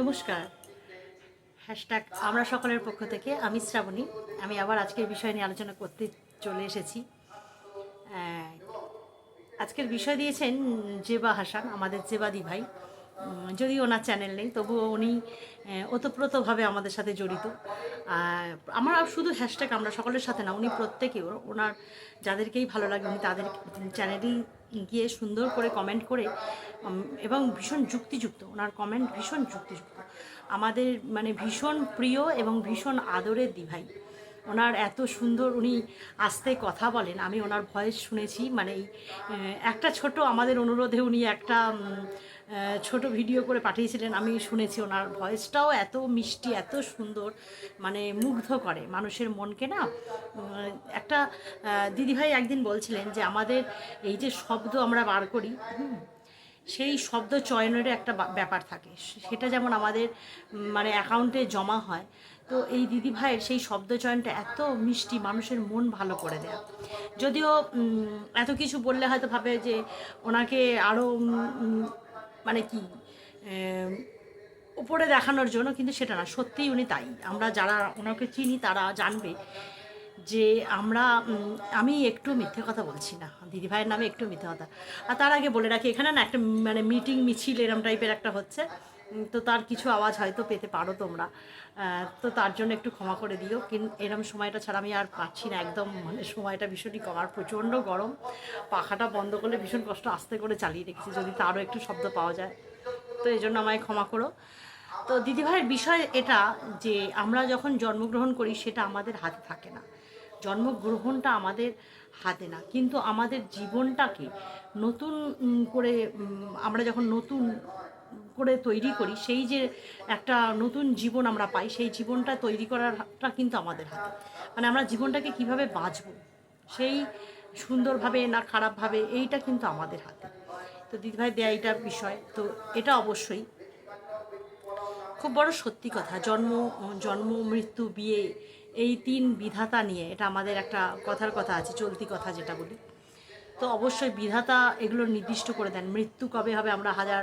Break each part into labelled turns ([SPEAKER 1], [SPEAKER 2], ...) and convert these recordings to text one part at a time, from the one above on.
[SPEAKER 1] নমস্কার। হ্যাশট্যাগ আমরা সকলের পক্ষ থেকে, আমি শ্রাবণী। আমি আবার আজকের বিষয় নিয়ে আলোচনা করতে চলে এসেছি। আজকের বিষয় দিয়েছেন জেবা হাসান, আমাদের জেবাদি ভাই যদিও ওনার চ্যানেল নেই, তবুও উনি ওতপ্রোতভাবে আমাদের সাথে জড়িত। আমার শুধু হ্যাশট্যাগ আমরা সকলের সাথে না, উনি প্রত্যেকে ওনার যাদেরকেই ভালো লাগে, উনি তাদের চ্যানেলেই গিয়ে সুন্দর করে কমেন্ট করে এবং ভীষণ যুক্তিযুক্ত, ওনার কমেন্ট ভীষণ যুক্তিযুক্ত। আমাদের মানে ভীষণ প্রিয় এবং ভীষণ আদরের দিভাই। ওনার এত সুন্দর উনি আস্তে কথা বলেন, আমি ওনার ভয়েস শুনেছি মানে একটা ছোট আমাদের অনুরোধে উনি একটা ছোট ভিডিও করে পাঠিয়েছিলেন, আমি শুনেছি ওনার ভয়েসটাও এত মিষ্টি, এত সুন্দর মানে মুগ্ধ করে মানুষের মনকে না। একটা দিদিভাই একদিন বলছিলেন যে আমাদের এই যে শব্দ আমরা বার করি সেই শব্দ চয়নেরও একটা ব্যাপার থাকে। সেটা যেমন আমাদের মানে অ্যাকাউন্টে জমা হয়, তো এই দিদি ভাইয়ের সেই শব্দ চয়নটা এত মিষ্টি, মানুষের মন ভালো করে দেয়া। যদিও এত কিছু বললে হয়তো ভাবে যে ওনাকে আরও মানে কি উপরে দেখানোর জন্য কিন্তু সেটা না, সত্যিই উনি তাই। আমরা যারা ওনাকে চিনি, তারা জানবে যে আমরা আমি একটু মিথ্যে কথা বলছি না, দিদিভাইয়ের নামে একটু মিথ্যে কথা। আর তার আগে বলে রাখি, এখানে না একটা মানে মিটিং মিছিল এরম টাইপের একটা হচ্ছে। তো তার কিছু আওয়াজ হয়তো পেতে পারো তোমরা। তো তার জন্য একটু ক্ষমা করে দিও। কিন্তু এরম সময়টা ছাড়া আমি আর পাচ্ছি না। একদম মানে সময়টা ভীষণই কম। আর প্রচণ্ড গরম। পাখাটা বন্ধ করলে ভীষণ কষ্ট। আস্তে করে চালিয়ে রেখেছি যদি তারও একটু শব্দ পাওয়া যায়। তো এই জন্য আমায় ক্ষমা করো। তো দিদিভাইয়ের বিষয় এটা যে আমরা যখন জন্মগ্রহণ করি, সেটা আমাদের হাতে থাকে না। জন্মগ্রহণটা আমাদের হাতে না। কিন্তু আমাদের জীবনটাকে নতুন করে আমরা যখন নতুন করে তৈরি করি, সেই যে একটা নতুন জীবন আমরা পাই, সেই জীবনটা তৈরি করাটা কিন্তু আমাদের হাতে। মানে আমরা জীবনটাকে কীভাবে বাঁচবো, সেই সুন্দরভাবে না খারাপভাবে, এইটা কিন্তু আমাদের হাতে। তো দিদিভাই দেয়া এটা বিষয়, তো এটা অবশ্যই। খুব বড় সত্যি কথা, জন্ম জন্ম, মৃত্যু, বিয়ে, এই তিন বিধাতা নিয়ে এটা আমাদের একটা কথার কথা আছে, চলতি কথা যেটা বলি। তো অবশ্যই বিধাতা এগুলো নির্দিষ্ট করে দেন। মৃত্যু কবে হবে আমরা হাজার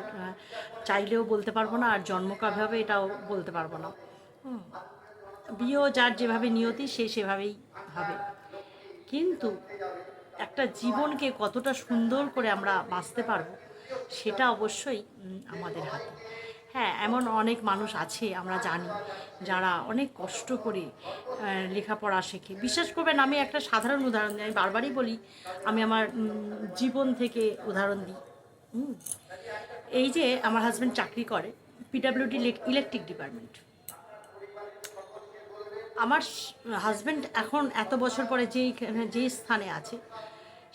[SPEAKER 1] চাইলেও বলতে পারব না, আর জন্ম কবে হবে এটাও বলতে পারব না। বিয়েও যার যেভাবে নিয়তি, সে সেভাবেই হবে। কিন্তু একটা জীবনকে কতটা সুন্দর করে আমরা বাঁচতে পারব, সেটা অবশ্যই আমাদের হাতে। হ্যাঁ এমন অনেক মানুষ আছে আমরা জানি, যারা অনেক কষ্ট করে লেখাপড়া শেখে। বিশ্বাস করবেন, আমি একটা সাধারণ উদাহরণ দিই, আমি বারবারই বলি, আমি আমার জীবন থেকে উদাহরণ দিই। এই যে আমার হাজব্যান্ড চাকরি করে পিডাব্লিউডি ইলেকট্রিক ডিপার্টমেন্ট আমার হাজব্যান্ড এখন এত বছর পরে যেই যেই স্থানে আছে,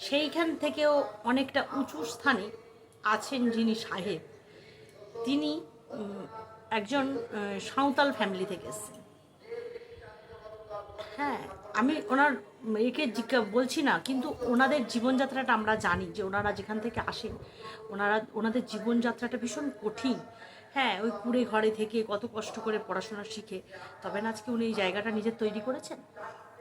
[SPEAKER 1] সেইখান থেকেও অনেকটা উঁচু স্থানে আছেন যিনি সাহেব। তিনি একজন সাঁওতাল ফ্যামিলি থেকে এসেছেন হ্যাঁ আমি ওনার একে বলছি না, কিন্তু ওনাদের জীবনযাত্রাটা আমরা জানি যে ওনারা যেখান থেকে আসেন, ওনারা, ওনাদের জীবনযাত্রাটা ভীষণ কঠিন। হ্যাঁ ওই কুড়ে ঘরে থেকে কত কষ্ট করে পড়াশোনা শিখে, তবে না আজকে উনি এই জায়গাটা নিজের তৈরি করেছেন?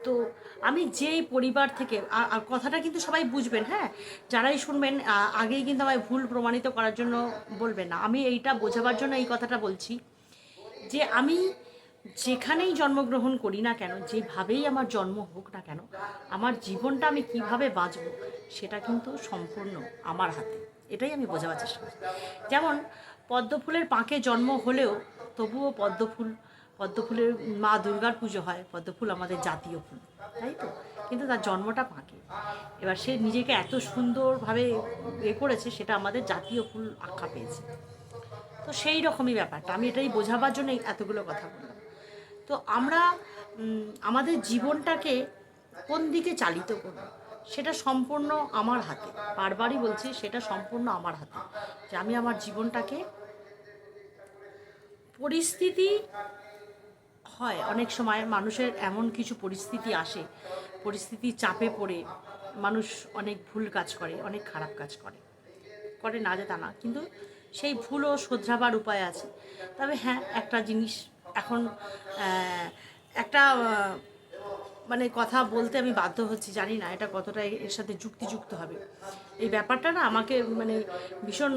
[SPEAKER 1] তো আমি যেই পরিবার থেকে, আ- আ- কথাটা কিন্তু সবাই বুঝবেন হ্যাঁ? যারাই শুনবেন আগেই কিন্তু আমায় ভুল প্রমাণিত করার জন্য বলবেন না। আমি এইটা বোঝাবার জন্য এই কথাটা বলছি যে আমি যেখানেই জন্মগ্রহণ করি না কেন, যেভাবেই আমার জন্ম হোক না কেন, আমার জীবনটা আমি কীভাবে বাঁচব সেটা কিন্তু সম্পূর্ণ আমার হাতে। এটাই আমি বোঝাবার চেষ্টা করি। যেমন পদ্মফুলের পাঁকে জন্ম হলেও তবুও পদ্মফুল পদ্মফুলের মা দুর্গার পুজো হয়, পদ্মফুল আমাদের জাতীয় ফুল, তাই তো? কিন্তু তার জন্মটা পাঁকে এবার সে নিজেকে এত সুন্দরভাবে এ করেছে, সেটা আমাদের জাতীয় ফুল আখ্যা পেয়েছে। তো সেই রকমই ব্যাপারটা। আমি এটাই বোঝাবার জন্য এতগুলো কথা বললাম। তো আমরা আমাদের জীবনটাকে কোন দিকে চালিত করব? সেটা সম্পূর্ণ আমার হাতে। বারবারই বলছি, সেটা সম্পূর্ণ আমার হাতে। যে আমি আমার জীবনটাকে পরিস্থিতি হয়। অনেক সময় মানুষের এমন কিছু পরিস্থিতি আসে, পরিস্থিতি চাপে পড়ে, মানুষ অনেক ভুল কাজ করে, অনেক খারাপ কাজ করে। করে না যে তা না, কিন্তু সেই ভুলও শোধরাবার উপায় আছে। তবে হ্যাঁ একটা জিনিস এখন একটা মানে কথা বলতে আমি বাধ্য হচ্ছি, জানি না এটা কতটা এর সাথে যুক্তিযুক্ত হবে। এই ব্যাপারটা না আমাকে মানে ভীষণ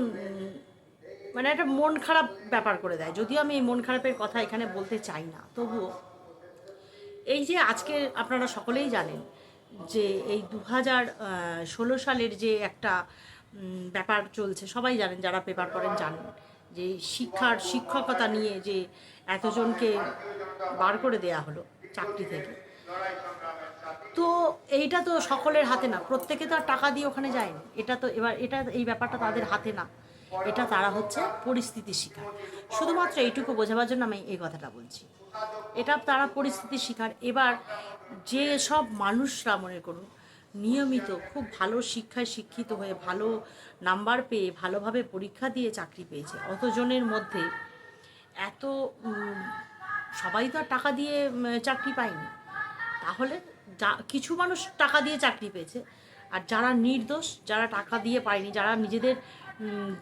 [SPEAKER 1] মানে একটা মন খারাপ ব্যাপার করে দেয়। যদিও আমি এই মন খারাপের কথা এখানে বলতে চাই না। তবুও এই যে আজকে আপনারা সকলেই জানেন যে এই দু হাজার ষোলো সালের যে একটা ব্যাপার চলছে, সবাই জানেন, যারা পেপার পড়েন জানেন যে শিক্ষার শিক্ষকতা নিয়ে যে এতজনকে বার করে দেয়া হলো চাকরি থেকে। তো এইটা তো সকলের হাতে না, প্রত্যেকে তো আর টাকা দিয়ে ওখানে যায়নি। এটা তো এবার, এটা, এই ব্যাপারটা তাদের হাতে না। এটা তারা হচ্ছে পরিস্থিতি শিকার। শুধুমাত্র এইটুকু বোঝাবার জন্য আমি এই কথাটা বলছি। এটা তারা পরিস্থিতি শিকার। এবার যে সব মানুষরা, মনে করুন, নিয়মিত খুব ভালো শিক্ষায় শিক্ষিত হয়ে, ভালো নাম্বার পেয়ে, ভালোভাবে পরীক্ষা দিয়ে চাকরি পেয়েছে, অতজনের মধ্যে এত সবাই তো আর টাকা দিয়ে চাকরি পায়নি। তাহলে কিছু মানুষ টাকা দিয়ে চাকরি পেয়েছে। আর যারা নির্দোষ, যারা টাকা দিয়ে পায়নি, যারা নিজেদের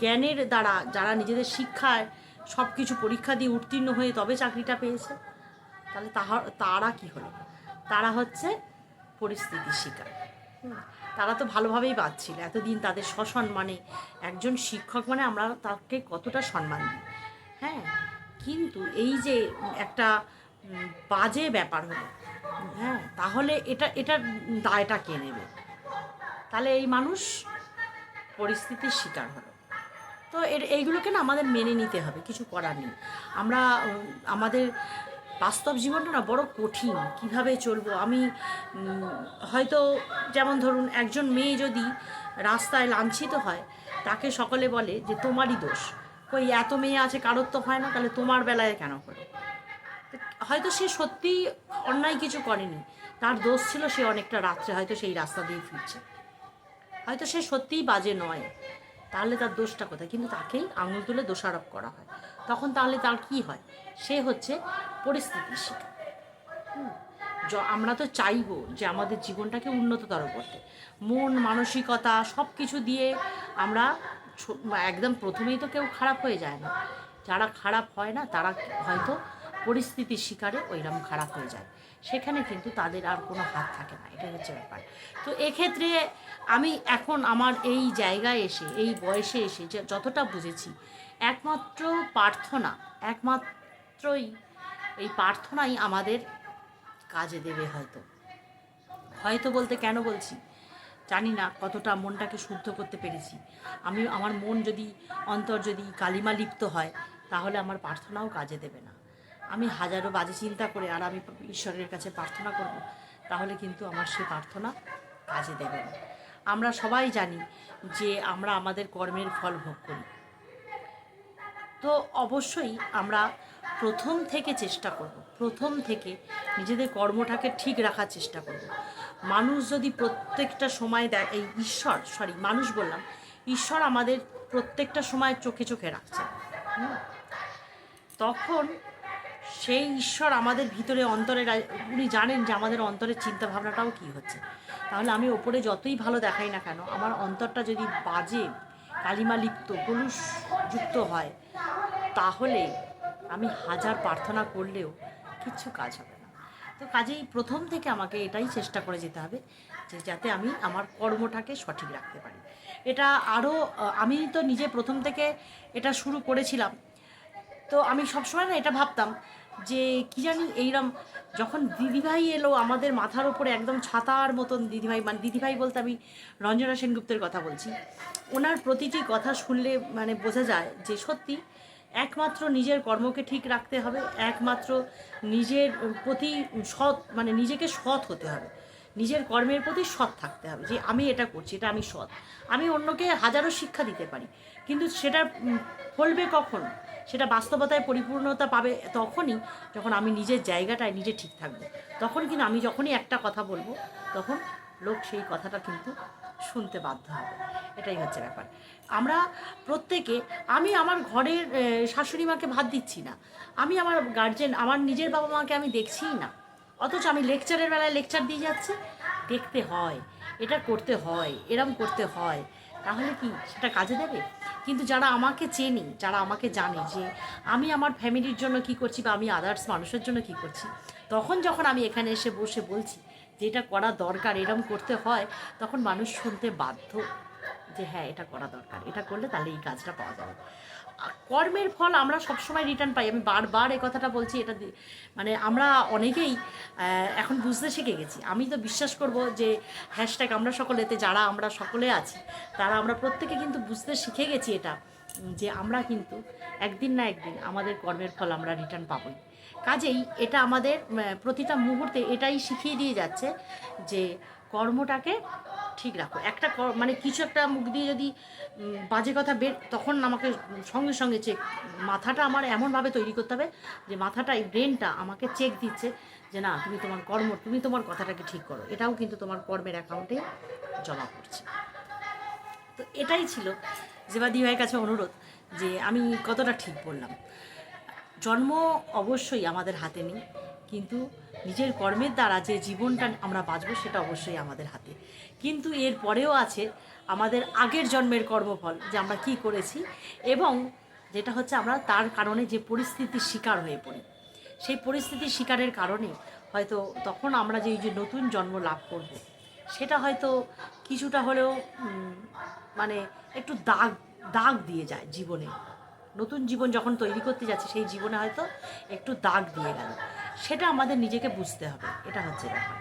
[SPEAKER 1] জ্ঞানের দ্বারা যারা নিজেদের শিক্ষায় সব কিছু পরীক্ষা দিয়ে উত্তীর্ণ হয়ে তবে চাকরিটা পেয়েছে, তাহলে তাহা, তারা কি হলো? তারা হচ্ছে পরিস্থিতির শিকার। তারা তো ভালোভাবেই বাঁচছিল, এতদিন তাদের সসম্মানে একজন শিক্ষক মানে আমরা তাকে কতটা সম্মান দিই। হ্যাঁ কিন্তু এই যে একটা বাজে ব্যাপার হলো হ্যাঁ তাহলে এটা, এটার দায়টা কে নেবে? তাহলে এই মানুষ পরিস্থিতির শিকার হলো তো এর, এইগুলোকে না আমাদের মেনে নিতে হবে, কিছু করার নেই। আমরা আমাদের বাস্তব জীবনটা না বড় কঠিন, কীভাবে চলবো? আমি হয়তো যেমন ধরুন, একজন মেয়ে যদি রাস্তায় লাঞ্ছিত হয়, তাকে সকলে বলে যে, তোমারই দোষ। কই, এত মেয়ে আছে, কারোর তো হয় না, তাহলে তোমার বেলায় কেন করে? হয়তো সে সত্যি অন্যায় কিছু করেনি, তার দোষ ছিল সে অনেকটা রাত্রে হয়তো সেই রাস্তা দিয়ে ফিরছে। হয়তো সে সত্যিই বাজে নয়। তাহলে তার দোষটা কোথায়? কিন্তু তাকেই আঙুল তুলে দোষারোপ করা হয়। তখন তাহলে তার কি হয়? সে হচ্ছে পরিস্থিতির শিকার আমরা তো চাইব যে আমাদের জীবনটাকে উন্নততর করতে। মন, মানসিকতা সব কিছু দিয়ে আমরা একদম প্রথমেই তো কেউ খারাপ হয়ে যায় না। যারা খারাপ হয় না, তারা হয়তো পরিস্থিতির শিকারে ওইরকম খারাপ হয়ে যায়। সেখানে কিন্তু তাদের আর কোনো হাত থাকে না এটা হচ্ছে ব্যাপার। তো এক্ষেত্রে আমি এখন আমার এই জায়গায় এসে, এই বয়সে এসে যতটা বুঝেছি, একমাত্র প্রার্থনা, একমাত্রই এই প্রার্থনাই আমাদের কাজে দেবে হয়তো। হয়তো বলতে কেন বলছি? জানি না কতটা মনটাকে শুদ্ধ করতে পেরেছি। আমি, আমার মন যদি, অন্তর যদি কালিমা লিপ্ত হয়, তাহলে আমার প্রার্থনাও কাজে দেবে না। আমি হাজারো বাজে চিন্তা করে আর আমি ঈশ্বরের কাছে প্রার্থনা করব, তাহলে কিন্তু আমার সে প্রার্থনা কাজে দেবে না। আমরা সবাই জানি যে আমরা আমাদের কর্মের ফল ভোগ করি। তো অবশ্যই আমরা প্রথম থেকে চেষ্টা করব, প্রথম থেকে নিজেদের কর্মটাকে ঠিক রাখার চেষ্টা করব। মানুষ যদি প্রত্যেকটা সময় দেয়, এই ঈশ্বর সরি মানুষ বললাম, ঈশ্বর আমাদের প্রত্যেকটা সময় চোখে চোখে রাখছে? তখন সেই ঈশ্বর আমাদের ভিতরে অন্তরে উনি জানেন যে আমাদের অন্তরের চিন্তা ভাবনাটাও কী হচ্ছে। তাহলে আমি ওপরে যতই ভালো দেখাই না কেন, আমার অন্তরটা যদি বাজে, কালিমা লিপ্ত যুক্ত হয়, তাহলে আমি হাজার প্রার্থনা করলেও কিচ্ছু কাজ হবে না। তো কাজেই প্রথম থেকে আমাকে এটাই চেষ্টা করে যেতে হবে যে যাতে আমি আমার কর্মটাকে সঠিক রাখতে পারি। এটা আরও, আমি তো নিজে প্রথম থেকে এটা শুরু করেছিলাম। তো আমি সবসময় না এটা ভাবতাম যে কি জানি এইরম যখন দিদিভাই এলো আমাদের মাথার উপরে একদম ছাতার মতন দিদিভাই মানে দিদিভাই বলতে আমি রঞ্জনা সেনগুপ্তের কথা বলছি, ওনার প্রতিটি কথা শুনলে মানে বোঝা যায় যে সত্যি একমাত্র নিজের কর্মকে ঠিক রাখতে হবে, একমাত্র নিজের প্রতি সৎ মানে নিজেকে সৎ হতে হবে, নিজের কর্মের প্রতি সৎ থাকতে হবে যে আমি এটা করছি, এটা আমি সৎ, আমি অন্যকে হাজারো শিক্ষা দিতে পারি, কিন্তু সেটা ফলবে কখন? সেটা বাস্তবতায় পরিপূর্ণতা পাবে তখনই যখন আমি নিজের জায়গাটায় নিজে ঠিক থাকব। তখন কিন্তু আমি যখনই একটা কথা বলব, তখন লোক সেই কথাটা কিন্তু শুনতে বাধ্য হবে। এটাই হচ্ছে ব্যাপার। আমরা প্রত্যেকে, আমি আমার ঘরের শাশুড়ি মাকে ভাত দিচ্ছি না। আমি আমার গার্জেন আমার নিজের বাবা মাকে আমি দেখছিই না। অথচ আমি লেকচারের বেলায় লেকচার দিয়ে যাচ্ছে। দেখতে হয়, এটা করতে হয়, এরম করতে হয়। তাহলে কি সেটা কাজে দেবে? কিন্তু যারা আমাকে চেনে, যারা আমাকে জানে যে আমি আমার ফ্যামিলির জন্য কি করছি বা আমি আদার্স মানুষের জন্য কি করছি, তখন যখন আমি এখানে এসে বসে বলছি যে এটা করা দরকার, এরম করতে হয়, তখন মানুষ শুনতে বাধ্য যে হ্যাঁ এটা করা দরকার। এটা করলে তাহলে এই কাজটা পাওয়া যাবে। কর্মের ফল আমরা সবসময় রিটার্ন পাই। আমি বারবার এই কথাটা বলছি, এটা মানে আমরা অনেকেই এখন বুঝতে শিখে গেছি। আমি তো বিশ্বাস করব যে হ্যাশট্যাগ আমরা সকলেতে, যারা আমরা সকলে আছি, তারা আমরা প্রত্যেকে কিন্তু বুঝতে শিখে গেছি এটা, যে আমরা কিন্তু একদিন না একদিন আমাদের কর্মের ফল আমরা রিটার্ন পাবই। কাজেই এটা আমাদের প্রতিটা মুহূর্তে এটাই শিখিয়ে দিয়ে যাচ্ছে যে কর্মটাকে ঠিক রাখো। একটা মানে কিছু একটা মুখ দিয়ে যদি বাজে কথা বের, তখন আমাকে সঙ্গে সঙ্গে চেক মাথাটা আমার এমনভাবে তৈরি করতে হবে যে মাথাটা, এই ব্রেনটা আমাকে চেক দিচ্ছে যে না, তুমি তোমার কর্ম, তুমি তোমার কথাটাকে ঠিক করো। এটাও কিন্তু তোমার কর্মের অ্যাকাউন্টে জমা করছে তো এটাই ছিল জেবাদি ভাইয়ের কাছে অনুরোধ যে আমি কতটা ঠিক বললাম। জন্ম অবশ্যই আমাদের হাতে নেই, কিন্তু নিজের কর্মের দ্বারা যে জীবনটা আমরা বাঁচবো, সেটা অবশ্যই আমাদের হাতে। কিন্তু এর পরেও আছে আমাদের আগের জন্মের কর্মফল, যে আমরা কি করেছি এবং যেটা হচ্ছে আমরা তার কারণে যে পরিস্থিতির শিকার হয়ে পড়ি। সেই পরিস্থিতির শিকারের কারণে হয়তো তখন আমরা যে এই যে নতুন জন্ম লাভ করব, সেটা হয়তো কিছুটা হলেও মানে একটু দাগ দাগ দিয়ে যায় জীবনে। নতুন জীবন যখন তৈরি করতে যাচ্ছে, সেই জীবনে হয়তো একটু দাগ দিয়ে গেল। সেটা আমাদের নিজেকে বুঝতে হবে, এটা হচ্ছে ব্যাপার।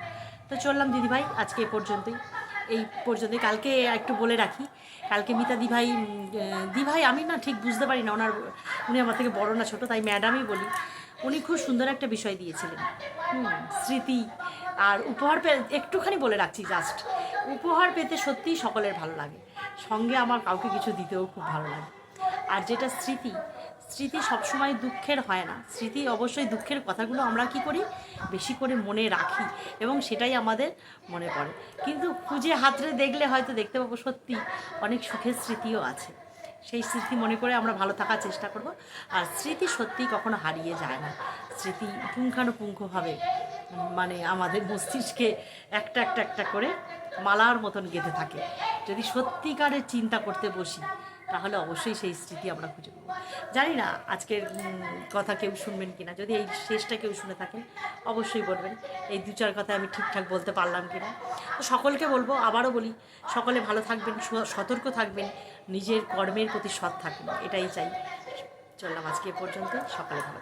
[SPEAKER 1] তো চললাম দিদিভাই, আজকে এ পর্যন্তই। এই পর্যন্ত। কালকে একটু বলে রাখি, কালকে মিতা দিভাই দিভাই, আমি না ঠিক বুঝতে পারি না, ওনার, উনি আমার থেকে বড় না ছোট, তাই ম্যাডামই বলি, উনি খুব সুন্দর একটা বিষয় দিয়েছিলেন। স্মৃতি আর উপহার পে, একটুখানি বলে রাখছি জাস্ট উপহার পেতে সত্যিই সকলের ভালো লাগে, সঙ্গে আমার কাউকে কিছু দিতেও খুব ভালো লাগে। আর যেটা স্মৃতি স্মৃতি সবসময় দুঃখের হয় না। স্মৃতি অবশ্যই দুঃখের কথাগুলো আমরা কি করি? বেশি করে মনে রাখি এবং সেটাই আমাদের মনে পড়ে। কিন্তু খুঁজে হাতরে দেখলে হয়তো দেখতে পাবো সত্যি অনেক সুখের স্মৃতিও আছে। সেই স্মৃতি মনে করে আমরা ভালো থাকার চেষ্টা করব। আর স্মৃতি সত্যি কখনো হারিয়ে যায় না। স্মৃতি পুঙ্খানুপুঙ্খভাবে মানে আমাদের মস্তিষ্কে একটা একটা একটা করে মালার মতন গেঁথে থাকে। যদি সত্যিকারের চিন্তা করতে বসি তাহলে অবশ্যই সেই স্মৃতি আমরা খুঁজে পাবো। জানি না আজকের কথা কেউ শুনবেন কি না যদি এই শেষটা কেউ শুনে থাকেন, অবশ্যই বলবেন, এই দু চার কথা আমি ঠিকঠাক বলতে পারলাম কিনা। তো সকলকে বলব, আবারও বলি, সকলে ভালো থাকবেন সতর্ক থাকবেন, নিজের কর্মের প্রতি সৎ থাকবেন, এটাই চাই। চললাম আজকে পর্যন্ত সকালে ভালো